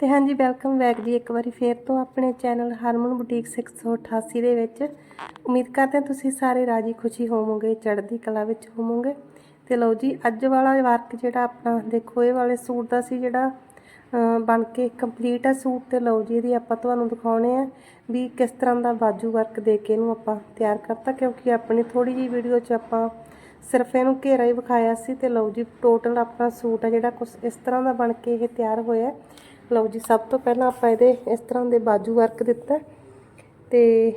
ਤੇ ਹਾਂਜੀ welcome back ਜੀ ਇੱਕ ਵਾਰੀ ਫੇਰ ਤੋਂ ਆਪਣੇ ਚੈਨਲ ਹਰਮਨ ਬੁਟੀਕ 688 ਦੇ ਵਿੱਚ। ਉਮੀਦ ਕਰਦੇ ਹਾਂ ਤੁਸੀਂ ਸਾਰੇ ਰਾਜੀ ਖੁਸ਼ੀ ਹੋਵੋਗੇ, ਚੜ੍ਹਦੀ ਕਲਾ ਵਿੱਚ ਹੋਵੋਗੇ। ਤੇ ਲਓ ਜੀ, ਅੱਜ ਵਾਲਾ ਵਰਕ ਜਿਹੜਾ ਆਪਣਾ, ਦੇਖੋ ਇਹ ਵਾਲੇ ਸੂਟ ਦਾ ਸੀ ਜਿਹੜਾ ਬਣ ਕੇ ਕੰਪਲੀਟ ਆ ਸੂਟ ਤੇ ਲਓ ਜੀ, ਇਹਦੀ ਆਪਾਂ ਤੁਹਾਨੂੰ ਦਿਖਾਉਣੇ ਆ ਵੀ ਕਿਸ ਤਰ੍ਹਾਂ ਦਾ ਬਾਜੂ ਵਰਕ ਦੇ ਕੇ ਇਹਨੂੰ ਆਪਾਂ ਤਿਆਰ ਕਰਤਾ, ਕਿਉਂਕਿ ਆਪਣੀ ਥੋੜੀ ਜੀ ਵੀਡੀਓ 'ਚ ਆਪਾਂ ਸਿਰਫ ਇਹਨੂੰ ਘੇਰਾ ਹੀ ਵਿਖਾਇਆ ਸੀ ਤੇ ਲਓ ਜੀ ਟੋਟਲ ਆਪਣਾ ਸੂਟ ਆ ਜਿਹੜਾ ਕੁਝ ਇਸ ਤਰ੍ਹਾਂ ਦਾ ਬਣ ਕੇ ਇਹ ਤਿਆਰ ਹੋਇਆ। ਲਓ ਜੀ, ਸਭ ਤੋਂ ਪਹਿਲਾਂ ਆਪਾਂ ਇਹਦੇ ਇਸ ਤਰ੍ਹਾਂ ਦੇ ਬਾਜੂ ਵਰਕ ਦਿੱਤਾ ਹੈ ਤੇ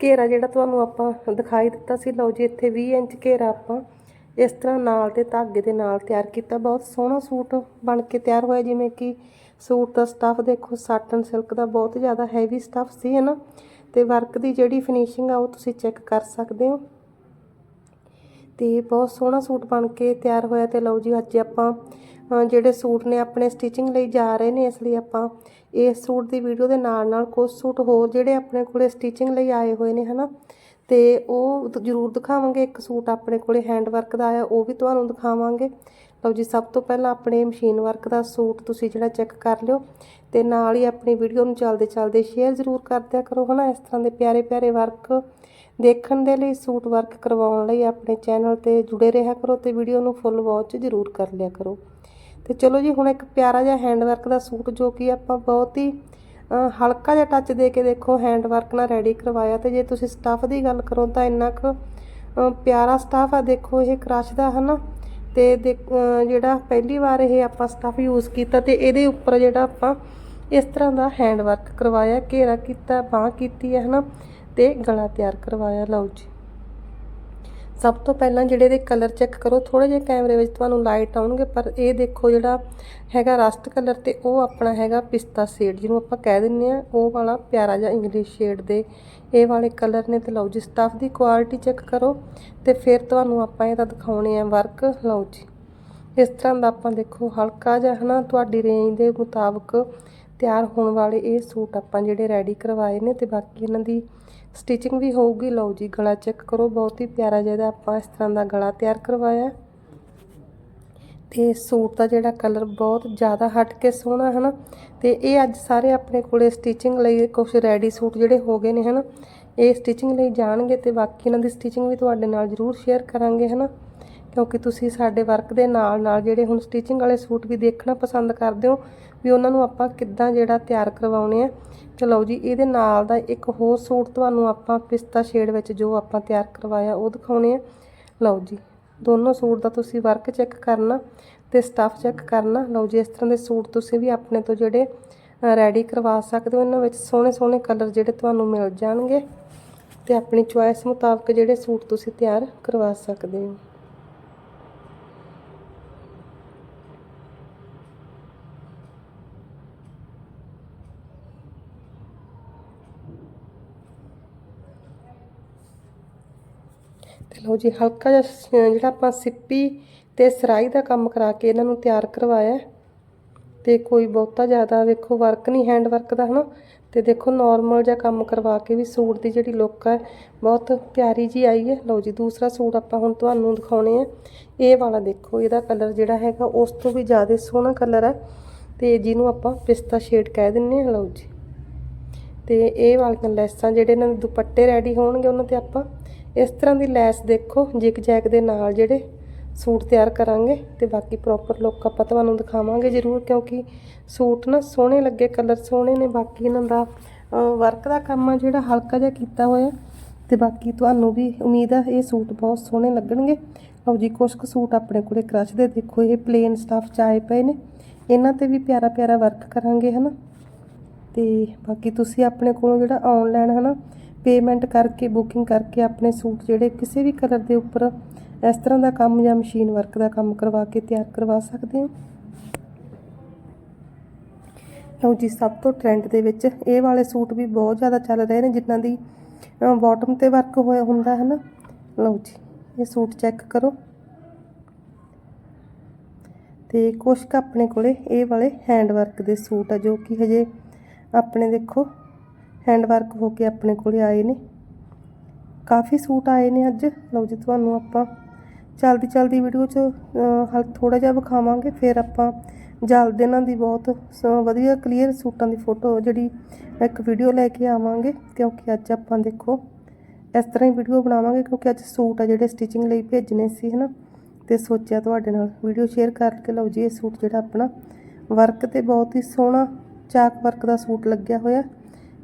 ਘੇਰਾ ਜਿਹੜਾ ਤੁਹਾਨੂੰ ਆਪਾਂ ਦਿਖਾਈ ਦਿੱਤਾ ਸੀ, ਲਓ ਜੀ, ਇੱਥੇ 20 ਇੰਚ ਘੇਰਾ ਆਪਾਂ ਇਸ ਤਰ੍ਹਾਂ ਨਾਲ ਤੇ ਧਾਗੇ ਦੇ ਨਾਲ ਤਿਆਰ ਕੀਤਾ। ਬਹੁਤ ਸੋਹਣਾ ਸੂਟ ਬਣ ਕੇ ਤਿਆਰ ਹੋਇਆ, ਜਿਵੇਂ ਕਿ ਸੂਟ ਦਾ ਸਟੱਫ ਦੇਖੋ ਸਾਟਨ ਸਿਲਕ ਦਾ ਬਹੁਤ ਜ਼ਿਆਦਾ ਹੈਵੀ ਸਟੱਫ ਸੀ, ਹੈ ਨਾ? ਤੇ ਵਰਕ ਦੀ ਜਿਹੜੀ ਫਿਨਿਸ਼ਿੰਗ ਆ, ਉਹ ਤੁਸੀਂ ਚੈੱਕ ਕਰ ਸਕਦੇ ਹੋ। ਤੇ ਬਹੁਤ ਸੋਹਣਾ ਸੂਟ ਬਣ ਕੇ ਤਿਆਰ ਹੋਇਆ ਤੇ ਲਓ ਜੀ, ਅੱਜ ਆਪਾਂ ਜਿਹੜੇ ਸੂਟ ਨੇ ਆਪਣੇ ਸਟਿਚਿੰਗ ਲਈ ਜਾ ਰਹੇ ਨੇ, ਇਸ ਲਈ ਆਪਾਂ ਇਸ ਸੂਟ ਦੀ ਵੀਡੀਓ ਦੇ ਨਾਲ ਨਾਲ ਕੁਝ ਸੂਟ ਹੋਰ ਜਿਹੜੇ ਆਪਣੇ ਕੋਲੇ ਸਟਿਚਿੰਗ ਲਈ ਆਏ ਹੋਏ ਨੇ, ਹਨਾ? ਤੇ ਉਹ ਜ਼ਰੂਰ ਦਿਖਾਵਾਂਗੇ। ਇੱਕ ਸੂਟ ਆਪਣੇ ਕੋਲੇ ਹੈਂਡ ਵਰਕ ਦਾ ਆਇਆ, ਉਹ ਵੀ ਤੁਹਾਨੂੰ ਦਿਖਾਵਾਂਗੇ। ਲਓ ਜੀ, ਸਭ ਤੋਂ ਪਹਿਲਾਂ ਆਪਣੇ ਮਸ਼ੀਨ ਵਰਕ ਦਾ ਸੂਟ ਤੁਸੀਂ ਜਿਹੜਾ ਚੈੱਕ ਕਰ ਲਿਓ ਤੇ ਨਾਲ ਹੀ ਆਪਣੀ ਵੀਡੀਓ ਨੂੰ ਚਲਦੇ ਚਲਦੇ ਸ਼ੇਅਰ ਜ਼ਰੂਰ ਕਰ ਦਿਆ ਕਰੋ, ਹਨਾ? ਇਸ ਤਰ੍ਹਾਂ ਦੇ ਪਿਆਰੇ ਪਿਆਰੇ ਵਰਕ ਦੇਖਣ ਦੇ ਲਈ, ਸੂਟ ਵਰਕ ਕਰਵਾਉਣ ਲਈ ਆਪਣੇ ਚੈਨਲ ਤੇ ਜੁੜੇ ਰਿਹਾ ਕਰੋ ਤੇ ਵੀਡੀਓ ਨੂੰ ਫੁੱਲ ਵਾਚ ਜ਼ਰੂਰ ਕਰ ਲਿਆ ਕਰੋ। ਤੇ ਚਲੋ ਜੀ ਹੁਣ ਇੱਕ ਪਿਆਰਾ ਜਿਹਾ ਹੈਂਡ ਵਰਕ ਦਾ ਸੂਟ ਜੋ ਕਿ ਆਪਾਂ ਬਹੁਤ ਹੀ ਹਲਕਾ ਜਿਹਾ ਟੱਚ ਦੇ ਕੇ ਦੇਖੋ ਹੈਂਡ ਵਰਕ ਨਾਲ ਰੈਡੀ ਕਰਵਾਇਆ ਤੇ ਜੇ ਤੁਸੀਂ ਸਟੱਫ ਦੀ ਗੱਲ ਕਰੋ ਤਾਂ ਇੰਨਾ ਕੁ ਪਿਆਰਾ ਸਟੱਫ ਆ ਦੇਖੋ ਇਹ ਕ੍ਰਸ਼ ਦਾ ਹਨਾ? ਤੇ ਦੇਖ- ਅ, ਜਿਹੜਾ ਪਹਿਲੀ ਵਾਰ ਇਹ ਆਪਾਂ ਸਟੱਫ ਯੂਜ਼ ਕੀਤਾ ਤੇ ਇਹਦੇ ਉੱਪਰ ਜਿਹੜਾ ਆਪਾਂ ਇਸ ਤਰ੍ਹਾਂ ਦਾ ਹੈਂਡ ਵਰਕ ਕਰਵਾਇਆ ਘੇਰਾ ਕੀਤਾ ਬਾਹ ਕੀਤੀ ਹੈ ਹਨਾ? ਤੇ ਗਲਾ ਤਿਆਰ ਕਰਵਾਇਆ ਲਓ ਜੀ। ਸਭ ਤੋਂ ਪਹਿਲਾਂ ਜਿਹੜੇ ਦੇ ਕਲਰ ਚੈੱਕ ਕਰੋ ਥੋੜੇ ਜਿਹੇ ਕੈਮਰੇ ਵਿੱਚ ਤੁਹਾਨੂੰ ਲਾਈਟ ਆਉਣਗੇ, ਪਰ ਇਹ ਦੇਖੋ ਜਿਹੜਾ ਹੈਗਾ ਰਸਟ ਕਲਰ ਤੇ ਉਹ ਆਪਣਾ ਹੈਗਾ ਪਿਸਤਾ ਸ਼ੇਡ ਜਿਹਨੂੰ ਆਪਾਂ ਕਹਿ ਦਿੰਨੇ ਆ ਉਹ ਵਾਲਾ ਪਿਆਰਾ ਜਿਹਾ ਇੰਗਲਿਸ਼ ਸ਼ੇਡ ਦੇ ਇਹ ਵਾਲੇ ਕਲਰ ਨੇ ਤੇ ਲਓ ਜੀ ਸਟੱਫ ਦੀ ਕੁਆਲਿਟੀ ਚੈੱਕ ਕਰੋ ਤੇ ਫਿਰ ਤੁਹਾਨੂੰ ਆਪਾਂ ਇਹਦਾ ਦਿਖਾਉਣੇ ਆ ਵਰਕ ਲਓ ਜੀ। ਇਸ ਤਰ੍ਹਾਂ ਦਾ ਆਪਾਂ ਦੇਖੋ ਹਲਕਾ ਜਿਹਾ ਹਨਾ, ਤੁਹਾਡੀ ਰੇਂਜ ਦੇ ਮੁਤਾਬਕ ਤਿਆਰ ਹੋਣ ਵਾਲੇ ਇਹ ਸੂਟ ਆਪਾਂ ਜਿਹੜੇ ਰੈਡੀ ਕਰਵਾਏ ਨੇ ਤੇ ਬਾਕੀ ਇਹਨਾਂ ਦੀ ਸਟਿਚਿੰਗ ਵੀ ਹੋਊਗੀ। ਲਓ ਜੀ, ਗਲਾ ਚੈੱਕ ਕਰੋ, ਬਹੁਤ ਹੀ ਪਿਆਰਾ ਜਿਹਾ ਆਪਾਂ ਇਸ ਤਰ੍ਹਾਂ ਦਾ ਗਲਾ ਤਿਆਰ ਕਰਵਾਇਆ। ਹੈ। ਤੇ ਸੂਟ ਦਾ ਜਿਹੜਾ ਕਲਰ ਬਹੁਤ ਜ਼ਿਆਦਾ ਹਟ ਕੇ ਸੋਹਣਾ ਹੈ ਨਾ ਤੇ ਇਹ ਅੱਜ ਸਾਰੇ ਆਪਣੇ ਕੋਲੇ ਸਟਿਚਿੰਗ ਲਈ ਕੁਝ ਰੈਡੀ ਸੂਟ ਜਿਹੜੇ ਹੋ ਗਏ ਨੇ, ਹਨਾ? ਇਹ ਸਟਿਚਿੰਗ ਲਈ ਜਾਣਗੇ ਤੇ ਬਾਕੀ ਇਹਨਾਂ ਦੀ ਸਟਿਚਿੰਗ ਵੀ ਤੁਹਾਡੇ ਨਾਲ ਜ਼ਰੂਰ ਸ਼ੇਅਰ ਕਰਾਂਗੇ, ਹਨਾ? ਕਿਉਂਕਿ ਤੁਸੀਂ ਸਾਡੇ ਵਰਕ ਦੇ ਨਾਲ ਨਾਲ ਜਿਹੜੇ ਹੁਣ ਸਟਿਚਿੰਗ ਵਾਲੇ ਸੂਟ ਵੀ ਦੇਖਣਾ ਪਸੰਦ ਕਰਦੇ ਹੋ ਵੀ ਉਹਨਾਂ ਨੂੰ ਆਪਾਂ ਕਿੱਦਾਂ ਜਿਹੜਾ ਤਿਆਰ ਕਰਵਾਉਣੇ ਆ। ਚਲੋ ਜੀ, ਇਹਦੇ ਨਾਲ ਦਾ ਇੱਕ ਹੋਰ ਸੂਟ ਤੁਹਾਨੂੰ ਆਪਾਂ ਪਿਸਤਾ ਸ਼ੇਡ ਵਿੱਚ ਜੋ ਆਪਾਂ ਤਿਆਰ ਕਰਵਾਇਆ ਉਹ ਦਿਖਾਉਣੇ ਆ। ਲਓ ਜੀ, ਦੋਨੋਂ ਸੂਟ ਦਾ ਤੁਸੀਂ ਵਰਕ ਚੈੱਕ ਕਰਨਾ ਤੇ ਸਟੱਫ ਚੈੱਕ ਕਰਨਾ। ਲਓ ਜੀ, ਇਸ ਤਰ੍ਹਾਂ ਦੇ ਸੂਟ ਤੁਸੀਂ ਵੀ ਆਪਣੇ ਤੋਂ ਜਿਹੜੇ ਰੈਡੀ ਕਰਵਾ ਸਕਦੇ ਹੋ। ਇਹਨਾਂ ਵਿੱਚ ਸੋਹਣੇ ਸੋਹਣੇ ਕਲਰ ਜਿਹੜੇ ਤੁਹਾਨੂੰ ਮਿਲ ਜਾਣਗੇ ਤੇ ਆਪਣੀ ਚੁਆਇਸ ਮੁਤਾਬਕ ਜਿਹੜੇ ਸੂਟ ਤੁਸੀਂ ਤਿਆਰ ਕਰਵਾ ਸਕਦੇ ਹੋ। ਤੇ ਲਓ ਜੀ ਹਲਕਾ ਜਿਹਾ ਜਿਹੜਾ ਆਪਾਂ ਸਿੱਪੀ ਤੇ ਸਰਾਈ ਦਾ ਕੰਮ ਕਰਾ ਕੇ ਇਹਨਾਂ ਨੂੰ ਤਿਆਰ ਕਰਵਾਇਆ ਹੈ। ਤੇ ਕੋਈ ਬਹੁਤਾ ਜ਼ਿਆਦਾ ਵੇਖੋ ਵਰਕ ਨਹੀਂ ਹੈਂਡ ਵਰਕ ਦਾ ਹਨਾ। ਤੇ ਦੇਖੋ ਨਾਰਮਲ ਜਿਹਾ ਕੰਮ ਕਰਵਾ ਕੇ ਵੀ ਸੂਟ ਦੀ ਜਿਹੜੀ ਲੁੱਕ ਹੈ, ਬਹੁਤ ਪਿਆਰੀ ਜੀ ਆਈ ਹੈ। ਲਓ ਜੀ, ਦੂਸਰਾ ਸੂਟ ਆਪਾਂ ਹੁਣ ਤੁਹਾਨੂੰ ਦਿਖਾਉਣੇ ਆ। ਇਹ ਵਾਲਾ ਦੇਖੋ, ਇਹਦਾ ਕਲਰ ਜਿਹੜਾ ਹੈਗਾ, ਉਸ ਤੋਂ ਵੀ ਜ਼ਿਆਦਾ ਸੋਹਣਾ ਕਲਰ ਹੈ। ਤੇ ਜਿਹਨੂੰ ਆਪਾਂ ਪਿਸਤਾ ਸ਼ੇਡ ਕਹਿ ਦਿੰਨੇ ਆ ਲਓ ਜੀ। ਤੇ ਇਹ ਵਾਲੀਆਂ ਲੈਸਾਂ ਜਿਹੜੇ ਇਹਨਾਂ ਦੇ ਦੁਪੱਟੇ ਰੈਡੀ ਹੋਣਗੇ, ਉਹਨਾਂ ਤੇ ਆਪਾਂ ਇਸ ਤਰ੍ਹਾਂ ਦੀ ਲੈਸ ਦੇਖੋ ਜਿਗ ਜੈਕ ਦੇ ਨਾਲ ਜਿਹੜੇ ਸੂਟ ਤਿਆਰ ਕਰਾਂਗੇ ਤੇ ਬਾਕੀ ਪ੍ਰੋਪਰ ਲੁੱਕ ਆਪਾਂ ਤੁਹਾਨੂੰ ਦਿਖਾਵਾਂਗੇ ਜ਼ਰੂਰ, ਕਿਉਂਕਿ ਸੂਟ ਨਾ ਸੋਹਣੇ ਲੱਗੇ ਕਲਰ ਸੋਹਣੇ ਨੇ, ਬਾਕੀ ਇਹਨਾਂ ਦਾ ਵਰਕ ਦਾ ਕੰਮ ਆ ਜਿਹੜਾ ਹਲਕਾ ਜਿਹਾ ਕੀਤਾ ਹੋਇਆ। ਤੇ ਬਾਕੀ ਤੁਹਾਨੂੰ ਵੀ ਉਮੀਦ ਆ ਇਹ ਸੂਟ ਬਹੁਤ ਸੋਹਣੇ ਲੱਗਣਗੇ। ਲਓ ਜੀ, ਕੁਛ ਕੁ ਸੂਟ ਆਪਣੇ ਕੋਲੇ ਕ੍ਰਸ਼ ਦੇ, ਦੇਖੋ ਇਹ ਪਲੇਨ ਸਟਫ ਚ ਆਏ ਪਏ ਨੇ। ਇਹਨਾਂ ਤੇ ਵੀ ਪਿਆਰਾ ਪਿਆਰਾ ਵਰਕ ਕਰਾਂਗੇ, ਹਨਾ? ਤੇ ਬਾਕੀ ਤੁਸੀਂ ਆਪਣੇ ਕੋਲੋਂ ਜਿਹੜਾ ਆਨਲਾਈਨ ਹਨਾ ਪੇਮੈਂਟ ਕਰਕੇ, ਬੁਕਿੰਗ ਕਰਕੇ ਆਪਣੇ ਸੂਟ ਜਿਹੜੇ ਕਿਸੇ ਵੀ ਕਲਰ ਦੇ ਉੱਪਰ ਇਸ ਤਰ੍ਹਾਂ ਦਾ ਕੰਮ ਜਾਂ ਮਸ਼ੀਨ ਵਰਕ ਦਾ ਕੰਮ ਕਰਵਾ ਕੇ ਤਿਆਰ ਕਰਵਾ ਸਕਦੇ ਹੋ। ਲਓ ਜੀ, ਸਭ ਤੋਂ ਟ੍ਰੈਂਡ ਦੇ ਵਿੱਚ ਇਹ ਵਾਲੇ ਸੂਟ ਵੀ ਬਹੁਤ ਜ਼ਿਆਦਾ ਚੱਲ ਰਹੇ ਨੇ, ਜਿਨ੍ਹਾਂ ਦੀ ਬਾਟਮ ਤੇ ਵਰਕ ਹੋਇਆ ਹੁੰਦਾ ਹੈ ਨਾ। ਲਓ ਜੀ, ਇਹ ਸੂਟ ਚੈੱਕ ਕਰੋ। ਤੇ ਕੁਛ ਕੁ ਆਪਣੇ ਕੋਲੇ ਇਹ ਵਾਲੇ ਹੈਂਡ ਵਰਕ ਦੇ ਸੂਟ ਆ, ਜੋ ਕਿ ਹਜੇ ਆਪਣੇ ਦੇਖੋ ਹੈਂਡ ਵਰਕ ਹੋ ਕੇ ਆਪਣੇ ਕੋਲੇ ਆਏ ਨੇ। ਕਾਫੀ ਸੂਟ ਆਏ ਨੇ ਅੱਜ। ਲਓ ਜੀ, ਤੁਹਾਨੂੰ ਆਪਾਂ ਚਲਦੀ ਚਲਦੀ ਵੀਡੀਓ 'ਚ ਹਲ ਥੋੜਾ ਜਿਹਾ ਵਿਖਾਵਾਂਗੇ। ਫਿਰ ਆਪਾਂ ਜਲਦ ਇਹਨਾਂ ਦੀ ਬਹੁਤ ਸ- ਵਧੀਆ ਕਲੀਅਰ ਸੂਟਾਂ ਦੀ ਫੋਟੋ ਜਿਹੜੀ ਇੱਕ ਵੀਡੀਓ ਲੈ ਕੇ ਆਵਾਂਗੇ। ਕਿਉਂਕਿ ਅੱਜ ਆਪਾਂ ਦੇਖੋ, ਇਸ ਤਰ੍ਹਾਂ ਹੀ ਵੀਡੀਓ ਬਣਾਵਾਂਗੇ ਕਿਉਂਕਿ ਅੱਜ ਸੂਟ ਆ ਜਿਹੜੇ ਸਟਿਚਿੰਗ ਲਈ ਭੇਜਣੇ ਸੀ, ਹਨਾ। ਤੇ ਸੋਚਿਆ ਤੁਹਾਡੇ ਨਾਲ ਵੀਡੀਓ ਸ਼ੇਅਰ ਕਰਕੇ ਲਓ ਜੀ, ਇਹ ਸੂਟ ਜਿਹੜਾ ਆਪਣਾ ਵਰਕ ਤੇ ਬਹੁਤ ਹੀ ਸੋਹਣਾ ਚਾਕ ਵਰਕ ਦਾ ਸੂਟ ਲੱਗਿਆ ਹੋਇਆ।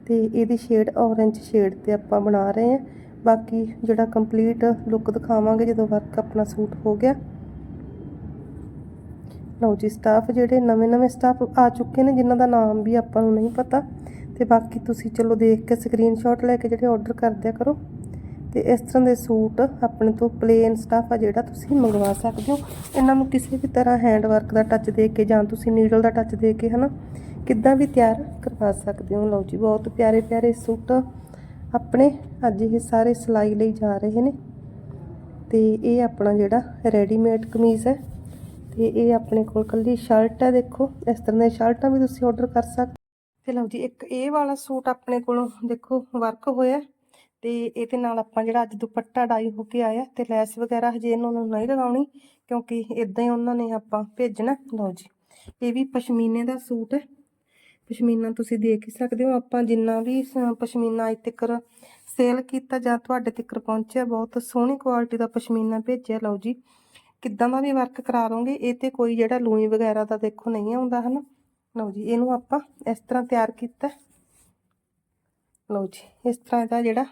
ਤੇ ਇਹਦੀ ਸ਼ੇਡ ਔਰੇਂਜ ਸ਼ੇਡ ਤੇ ਆਪਾਂ ਬਣਾ ਰਹੇ ਹਾਂ। ਬਾਕੀ ਜਿਹੜਾ ਕੰਪਲੀਟ ਲੁੱਕ ਦਿਖਾਵਾਂਗੇ ਜਦੋਂ ਵਰਕ ਆਪਣਾ ਸੂਟ ਹੋ ਗਿਆ। ਲਓ ਜੀ ਸਟਾਫ ਜਿਹੜੇ ਨਵੇਂ ਨਵੇਂ ਸਟਾਫ ਆ ਚੁੱਕੇ ਨੇ, ਜਿਨ੍ਹਾਂ ਦਾ ਨਾਮ ਵੀ ਆਪਾਂ ਨੂੰ ਨਹੀਂ ਪਤਾ। ਤੇ ਬਾਕੀ ਤੁਸੀਂ ਚਲੋ ਦੇਖ ਕੇ ਸਕਰੀਨਸ਼ਾਟ ਲੈ ਕੇ ਜਿਹੜੇ ਆਰਡਰ ਕਰਦਿਆ ਕਰੋ। ਤੇ ਇਸ ਤਰ੍ਹਾਂ ਦੇ ਸੂਟ ਆਪਣੇ ਤੋਂ ਪਲੇਨ ਸਟਾਫ ਆ ਜਿਹੜਾ ਤੁਸੀਂ ਮੰਗਵਾ ਸਕਦੇ ਹੋ। ਇਹਨਾਂ ਨੂੰ ਕਿਸੇ ਵੀ ਤਰ੍ਹਾਂ ਹੈਂਡ ਵਰਕ ਦਾ ਟੱਚ ਦੇ ਕੇ ਜਾਂ ਤੁਸੀਂ ਨੀਡਲ ਦਾ ਟੱਚ ਦੇ ਕੇ, ਹਨਾ? ਕਿੱਦਾਂ ਵੀ ਤਿਆਰ ਕਰਵਾ ਸਕਦੇ ਹੋ। ਲਓ ਜੀ, ਬਹੁਤ ਪਿਆਰੇ ਪਿਆਰੇ ਸੂਟ ਆਪਣੇ ਅੱਜ ਇਹ ਸਾਰੇ ਸਿਲਾਈ ਲਈ ਜਾ ਰਹੇ ਨੇ। ਤੇ ਇਹ ਆਪਣਾ ਜਿਹੜਾ ਰੈਡੀਮੇਡ ਕਮੀਜ਼ ਹੈ, ਤੇ ਇਹ ਆਪਣੇ ਕੋਲ ਕੱਲੀ ਸ਼ਰਟ ਹੈ। ਦੇਖੋ, ਇਸ ਤਰ੍ਹਾਂ ਦੀਆਂ ਸ਼ਰਟਾਂ ਵੀ ਤੁਸੀਂ ਆਰਡਰ ਕਰ ਸਕਦੇ ਤੇ ਲਓ ਜੀ, ਇੱਕ ਇਹ ਵਾਲਾ ਸੂਟ ਆਪਣੇ ਕੋਲੋਂ ਦੇਖੋ ਵਰਕ ਹੋਇਆ। ਤੇ ਇਹਦੇ ਨਾਲ ਆਪਾਂ ਜਿਹੜਾ ਅੱਜ ਦੁਪੱਟਾ ਡਾਈ ਹੋ ਕੇ ਆਇਆ, ਤੇ ਲੈਸ ਵਗੈਰਾ ਹਜੇ ਇਹਨਾਂ ਨੂੰ ਨਹੀਂ ਲਗਾਉਣੀ, ਕਿਉਂਕਿ ਇਦਾਂ ਹੀ ਉਹਨਾਂ ਨੇ ਆਪਾਂ ਭੇਜਣਾ। ਲਓ ਜੀ, ਇਹ ਵੀ ਪਸ਼ਮੀਨੇ ਦਾ ਸੂਟ ਹੈ। ਪਸ਼ਮੀਨਾ ਤੁਸੀਂ ਦੇਖ ਹੀ ਸਕਦੇ ਹੋ, ਆਪਾਂ ਜਿੰਨਾ ਵੀ ਸ- ਪਸ਼ਮੀਨਾ ਅੱਜ ਤੱਕ ਸੇਲ ਕੀਤਾ ਜਾਂ ਤੁਹਾਡੇ ਤੱਕ ਪਹੁੰਚਿਆ, ਬਹੁਤ ਸੋਹਣੀ ਕੁਆਲਿਟੀ ਦਾ ਪਸ਼ਮੀਨਾ ਭੇਜਿਆ, ਲਓ ਜੀ। ਕਿੱਦਾਂ ਦਾ ਵੀ ਵਰਕ ਕਰਾ ਲਓਗੇ ਇਹ ਤੇ ਕੋਈ ਜਿਹੜਾ ਲੂਈ ਵਗੈਰਾ ਦਾ ਦੇਖੋ ਨਹੀਂ ਆਉਂਦਾ, ਹਨਾ? ਲਓ ਜੀ, ਇਹਨੂੰ ਆਪਾਂ ਇਸ ਤਰ੍ਹਾਂ ਤਿਆਰ ਕੀਤਾ। ਲਓ ਜੀ, ਇਸ ਤਰ੍ਹਾਂ ਦਾ ਜਿਹੜਾ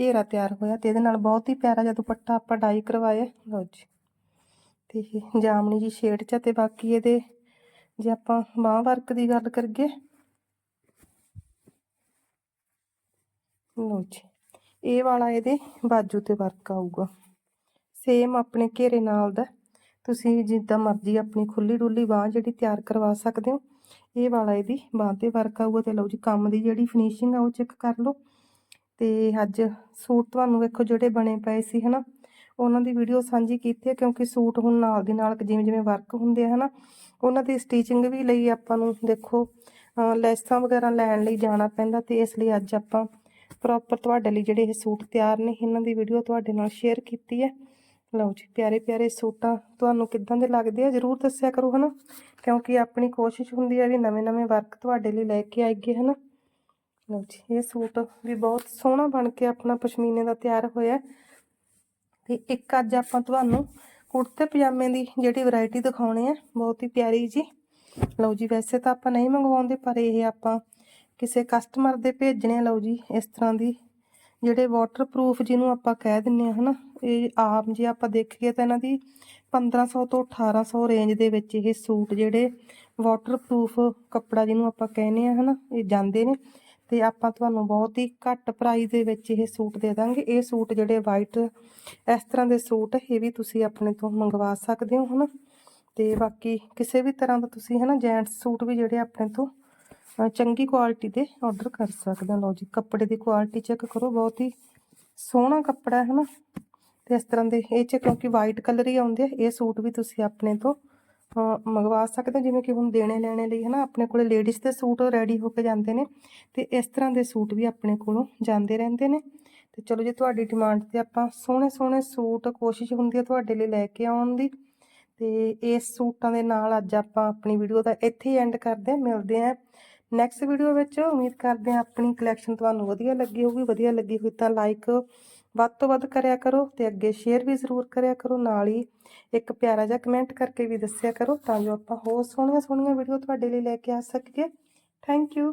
ਘੇਰਾ ਤਿਆਰ ਹੋਇਆ ਤੇ ਇਹਦੇ ਨਾਲ ਬਹੁਤ ਹੀ ਪਿਆਰਾ ਜਿਹਾ ਦੁਪੱਟਾ ਆਪਾਂ ਡਾਈ ਕਰਵਾਇਆ, ਲਓ ਜੀ। ਤੇ ਜਾਮਣੀ ਜੀ ਸ਼ੇਡ ਚ ਆ ਤੇ ਬਾਕੀ ਇਹਦੇ ਜੇ ਆਪਾਂ ਬਾਂਹ ਵਰਕ ਦੀ ਗੱਲ ਕਰੀਏ। ਲਓ ਜੀ, ਇਹ ਵਾਲਾ ਇਹਦੇ ਬਾਜੂ ਤੇ ਵਰਕ ਆਊਗਾ। ਸੇਮ ਆਪਣੇ ਘੇਰੇ ਨਾਲ ਦਾ। ਤੁਸੀਂ ਜਿੱਦਾਂ ਮਰਜ਼ੀ ਆਪਣੀ ਖੁੱਲੀ ਡੁੱਲੀ ਬਾਂਹ ਜਿਹੜੀ ਤਿਆਰ ਕਰਵਾ ਸਕਦੇ ਹੋ, ਇਹ ਵਾਲਾ ਇਹਦੀ ਬਾਂਹ ਤੇ ਵਰਕ ਆਊਗਾ ਤੇ ਲਓ ਜੀ, ਕੰਮ ਦੀ ਜਿਹੜੀ ਫਿਨਿਸ਼ਿੰਗ ਆ ਉਹ ਚੈੱਕ ਕਰ ਲਓ। ਤੇ ਅੱਜ ਸੂਟ ਤੁਹਾਨੂੰ ਵੇਖੋ ਜਿਹੜੇ ਬਣੇ ਪਏ ਸੀ, ਹਨਾ। ਉਹਨਾਂ ਦੀ ਵੀਡੀਓ ਸਾਂਝੀ ਕੀਤੀ ਹੈ ਕਿਉਂਕਿ ਸੂਟ ਹੁਣ ਨਾਲ ਦੀ ਨਾਲ ਜਿਵੇਂ ਜਿਵੇਂ ਵਰਕ ਹੁੰਦੇ ਆ, ਹਨਾ। ਉਹਨਾਂ ਦੀ ਸਟੀਚਿੰਗ ਵੀ ਲਈ ਆਪਾਂ ਨੂੰ, ਦੇਖੋ ਲੈਸਾਂ ਵਗੈਰਾ ਲੈਣ ਲਈ ਜਾਣਾ ਪੈਂਦਾ ਤੇ ਇਸ ਲਈ ਅੱਜ ਆਪਾਂ ਪ੍ਰੋਪਰ ਤੁਹਾਡੇ ਲਈ ਜਿਹੜੇ ਇਹ ਸੂਟ ਤਿਆਰ ਨੇ, ਇਹਨਾਂ ਦੀ ਵੀਡੀਓ ਤੁਹਾਡੇ ਨਾਲ ਸ਼ੇਅਰ ਕੀਤੀ ਹੈ। ਲਓ ਜੀ, ਪਿਆਰੇ ਪਿਆਰੇ ਸੂਟਾਂ, ਤੁਹਾਨੂੰ ਕਿੱਦਾਂ ਦੇ ਲੱਗਦੇ ਆ, ਜਰੂਰ ਦੱਸਿਆ ਕਰੋ, ਹਨਾ? ਕਿਉਂਕਿ ਆਪਣੀ ਕੋਸ਼ਿਸ਼ ਹੁੰਦੀ ਹੈ ਵੀ ਨਵੇਂ ਨਵੇਂ ਵਰਕ ਤੁਹਾਡੇ ਲਈ ਲੈ ਕੇ ਆਈਏ, ਹਨਾ? ਲਓ ਜੀ, ਇਹ ਸੂਟ ਵੀ ਬਹੁਤ ਸੋਹਣਾ ਬਣ ਕੇ ਆਪਣਾ ਪਸ਼ਮੀਨੇ ਦਾ ਤਿਆਰ ਹੋਇਆ ਹੈ। ਤੇ ਇੱਕ ਅੱਜ ਆਪਾਂ ਤੁਹਾਨੂੰ ਕੁੜਤੇ ਪਜਾਮੇ ਦੀ ਜਿਹੜੀ ਵੈਰਾਈਟੀ ਦਿਖਾਉਣੀ ਹੈ, ਬਹੁਤ ਹੀ ਪਿਆਰੀ ਜੀ। ਲਓ ਜੀ, ਵੈਸੇ ਤਾਂ ਆਪਾਂ ਨਹੀਂ ਮੰਗਵਾਉਂਦੇ, ਪਰ ਇਹ ਆਪਾਂ ਕਿਸੇ ਕਸਟਮਰ ਦੇ ਭੇਜਣੇ ਆ। ਲਓ ਜੀ, ਇਸ ਤਰ੍ਹਾਂ ਦੀ ਜਿਹੜੇ ਵਾਟਰਪ੍ਰੂਫ ਜਿਹਨੂੰ ਆਪਾਂ ਕਹਿ ਦਿੰਨੇ ਆ, ਹਨਾ, ਇਹ ਆਮ ਜੇ ਆਪਾਂ ਦੇਖੀਏ ਤਾਂ ਇਹਨਾਂ ਦੀ 1500 ਤੋਂ 1800 ਰੇਂਜ ਦੇ ਵਿੱਚ ਇਹ ਸੂਟ ਜਿਹੜੇ ਵਾਟਰਪ੍ਰੂਫ ਕੱਪੜਾ ਜਿਹਨੂੰ ਆਪਾਂ ਕਹਿੰਦੇ ਆ, ਹਨਾ, ਇਹ ਜਾਂਦੇ ਨੇ। ਤੇ ਆਪਾਂ ਤੁਹਾਨੂੰ ਬਹੁਤ ਹੀ ਘੱਟ ਪ੍ਰਾਈਸ ਦੇ ਵਿੱਚ ਇਹ ਸੂਟ ਦੇ ਦਾਂਗੇ। ਇਹ ਸੂਟ ਜਿਹੜੇ ਵਾਈਟ ਇਸ ਤਰ੍ਹਾਂ ਦੇ ਸੂਟ, ਇਹ ਵੀ ਤੁਸੀਂ ਆਪਣੇ ਤੋਂ ਮੰਗਵਾ ਸਕਦੇ ਹੋ, ਹਨਾ? ਤੇ ਬਾਕੀ ਕਿਸੇ ਵੀ ਤਰ੍ਹਾਂ ਦਾ ਤੁਸੀਂ, ਹਨਾ ਜੈਂਟਸ ਸੂਟ ਵੀ ਜਿਹੜੇ ਆਪਣੇ ਤੋਂ ਚੰਗੀ ਕੁਆਲਿਟੀ ਦੇ ਆਰਡਰ ਕਰ ਸਕਦੇ ਹੋ। ਲਓ ਜੀ, ਕੱਪੜੇ ਦੀ ਕੁਆਲਿਟੀ ਚੈੱਕ ਕਰੋ। ਬਹੁਤ ਹੀ ਸੋਹਣਾ ਕੱਪੜਾ ਹੈ, ਹਨਾ? ਤੇ ਇਸ ਤਰ੍ਹਾਂ ਦੇ, ਇਹ ਚ ਕਿਉਂਕਿ ਵਾਈਟ ਕਲਰ ਹੀ ਆਉਂਦੇ ਆ, ਇਹ ਸੂਟ ਵੀ ਤੁਸੀਂ ਆਪਣੇ ਤੋਂ ਮੰਗਵਾ ਸਕਦੇ ਹੋ, ਜਿਵੇਂ ਕਿ ਹੁਣ ਦੇਣੇ ਲੈਣੇ ਲਈ, ਹਨਾ, ਆਪਣੇ ਕੋਲੇ ਲੇਡੀਜ਼ ਦੇ ਸੂਟ ਰੈਡੀ ਹੋ ਕੇ ਜਾਂਦੇ ਨੇ ਤੇ ਇਸ ਤਰ੍ਹਾਂ ਦੇ ਸੂਟ ਵੀ ਆਪਣੇ ਕੋਲੋਂ ਜਾਂਦੇ ਰਹਿੰਦੇ ਨੇ। ਤੇ ਚਲੋ ਜੇ, ਤੁਹਾਡੀ ਡਿਮਾਂਡ ਤੇ ਆਪਾਂ ਸੋਹਣੇ ਸੋਹਣੇ ਸੂਟ ਕੋਸ਼ਿਸ਼ ਹੁੰਦੀ ਹੈ ਤੁਹਾਡੇ ਲਈ ਲੈ ਕੇ ਆਉਣ ਦੀ। ਤੇ ਇਸ ਸੂਟਾਂ ਦੇ ਨਾਲ ਅੱਜ ਆਪਾਂ ਆਪਣੀ ਵੀਡੀਓ ਦਾ ਇੱਥੇ ਹੀ ਐਂਡ ਕਰਦੇ ਹਾਂ, ਮਿਲਦੇ ਹਾਂ ਨੈਕਸਟ ਵੀਡੀਓ ਵਿੱਚ। ਉਮੀਦ ਕਰਦੇ ਹਾਂ ਆਪਣੀ ਕਲੈਕਸ਼ਨ ਤੁਹਾਨੂੰ ਵਧੀਆ ਲੱਗੀ ਹੋਊਗੀ, ਵਧੀਆ ਲੱਗੀ ਹੋਈ ਤਾਂ ਲਾਈਕ ਵੱਧ ਤੋਂ ਵੱਧ ਕਰਿਆ ਕਰੋ ਤੇ ਅੱਗੇ ਸ਼ੇਅਰ ਵੀ ਜ਼ਰੂਰ ਕਰਿਆ ਕਰੋ, ਨਾਲ ਹੀ ਇੱਕ ਪਿਆਰਾ ਜਿਹਾ ਕਮੈਂਟ ਕਰਕੇ ਵੀ ਦੱਸਿਆ ਕਰੋ ਤਾਂ ਜੋ ਆਪਾਂ ਹੋਰ ਸੋਹਣੀਆਂ ਸੋਹਣੀਆਂ ਵੀਡੀਓ ਤੁਹਾਡੇ ਲਈ ਲੈ ਕੇ ਆ ਸਕੀਏ। Thank you